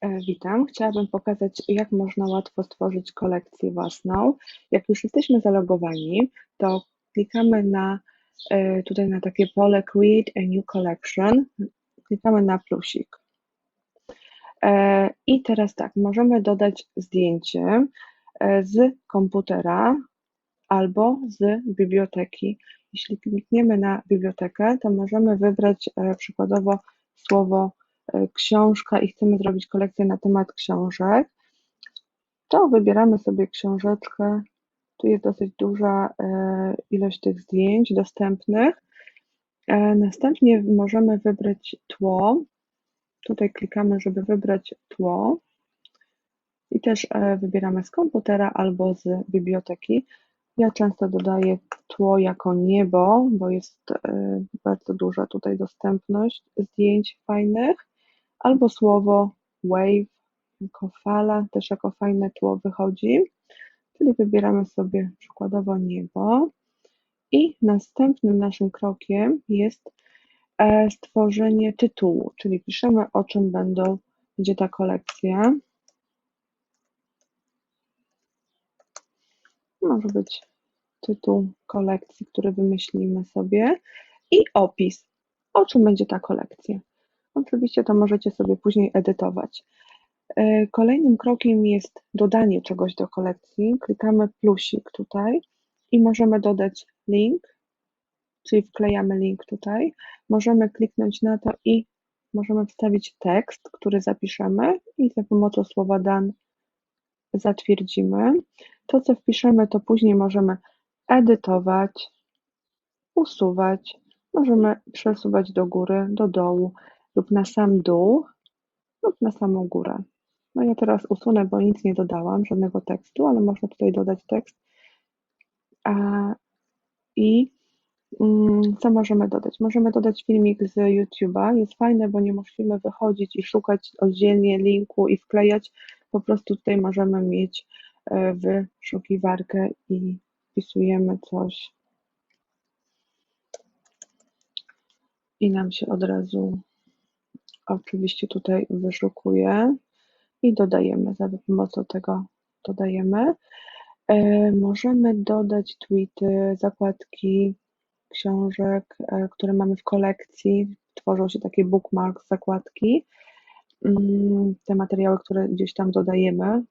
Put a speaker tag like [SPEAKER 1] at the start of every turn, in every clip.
[SPEAKER 1] E, Witam. Chciałabym pokazać, jak można łatwo stworzyć kolekcję własną. Jak już jesteśmy zalogowani, to klikamy na e, tutaj na takie pole Create a New Collection. Klikamy na plusik. E, I teraz tak, możemy dodać zdjęcie z komputera albo z biblioteki. Jeśli klikniemy na bibliotekę, to możemy wybrać przykładowo słowo książka i chcemy zrobić kolekcję na temat książek, to wybieramy sobie książeczkę. Tu jest dosyć duża e, ilość tych zdjęć dostępnych. E, następnie możemy wybrać tło. Tutaj klikamy, żeby wybrać tło. I też wybieramy z komputera albo z biblioteki. Ja często dodaję tło jako niebo, bo jest bardzo duża tutaj dostępność zdjęć fajnych albo słowo wave jako fala, też jako fajne tło wychodzi. Czyli wybieramy sobie przykładowo niebo. I następnym naszym krokiem jest e, stworzenie tytułu, czyli piszemy o czym będą, będzie ta kolekcja. Może być tytuł kolekcji, który wymyślimy sobie i opis, o czym będzie ta kolekcja. Oczywiście to możecie sobie później edytować. E, kolejnym krokiem jest dodanie czegoś do kolekcji. Klikamy plusik tutaj i możemy dodać link, czyli wklejamy link tutaj. Możemy kliknąć na to i możemy wstawić tekst, który zapiszemy i za pomocą słowa done zatwierdzimy. To, co wpiszemy, to później możemy edytować, usuwać, możemy przesuwać do góry, do dołu, lub na sam dół, lub na samą górę. No ja teraz usunę, bo nic nie dodałam, żadnego tekstu, ale można tutaj dodać tekst. A, I mm, co możemy dodać? Możemy dodać filmik z YouTube'a. Jest fajne, bo nie musimy wychodzić i szukać oddzielnie linku i wklejać. Po prostu tutaj możemy mieć e, wyszukiwarkę i wpisujemy coś i nam się od razu oczywiście tutaj wyszukuję i dodajemy, za pomocą tego dodajemy. E, możemy dodać tweety, zakładki książek, e, które mamy w kolekcji. Tworzą się takie bookmarks, zakładki. Mm, te materiały, które gdzieś tam dodajemy.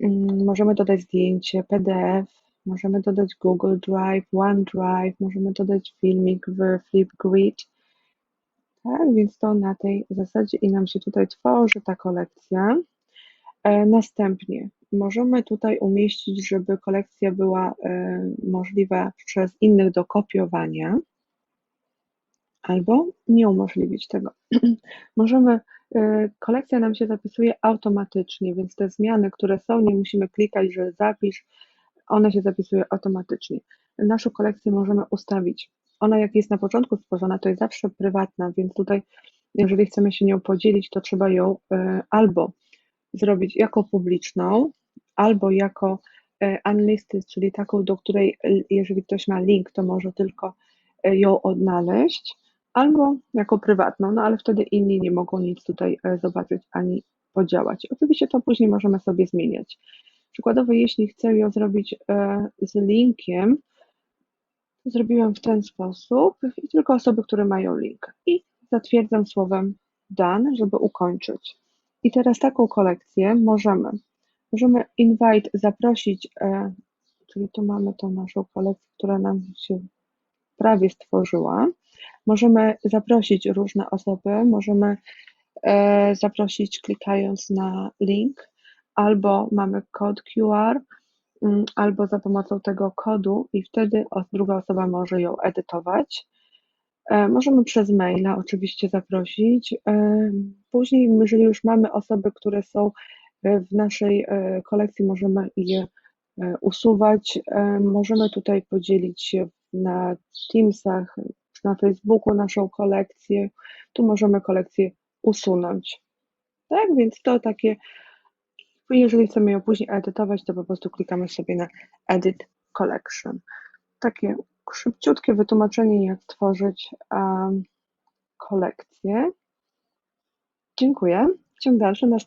[SPEAKER 1] Mm, możemy dodać zdjęcie, PDF, możemy dodać Google Drive, OneDrive, możemy dodać filmik w Flipgrid tak, więc to na tej zasadzie i nam się tutaj tworzy ta kolekcja. E, następnie możemy tutaj umieścić, żeby kolekcja była e, możliwa przez innych do kopiowania, albo nie umożliwić tego. możemy, e, kolekcja nam się zapisuje automatycznie, więc te zmiany, które są, nie musimy klikać, że zapisz, one się zapisują automatycznie. Naszą kolekcję możemy ustawić ona jak jest na początku stworzona, to jest zawsze prywatna, więc tutaj jeżeli chcemy się nią podzielić, to trzeba ją e, albo zrobić jako publiczną, albo jako e, unlisted, czyli taką, do której e, jeżeli ktoś ma link, to może tylko ją odnaleźć, albo jako prywatną, no ale wtedy inni nie mogą nic tutaj zobaczyć ani podziałać. Oczywiście to później możemy sobie zmieniać. Przykładowo, jeśli chcę ją zrobić z linkiem, Zrobiłem w ten sposób i tylko osoby, które mają link. I zatwierdzam słowem done, żeby ukończyć. I teraz taką kolekcję możemy, możemy invite, zaprosić, e, czyli tu mamy tą naszą kolekcję, która nam się prawie stworzyła. Możemy zaprosić różne osoby, możemy e, zaprosić klikając na link, albo mamy kod QR, albo za pomocą tego kodu i wtedy druga osoba może ją edytować. E, możemy przez maila oczywiście zaprosić. E, później, jeżeli już mamy osoby, które są e, w naszej kolekcji, możemy je usuwać. Możemy tutaj podzielić na Teamsach, na Facebooku naszą kolekcję. Tu możemy kolekcję usunąć. Tak, więc to takie jeżeli chcemy ją później edytować, to po prostu klikamy sobie na Edit Collection. Takie szybciutkie wytłumaczenie, jak tworzyć um, kolekcję. Dziękuję. Ciąg dalszy nastąpi.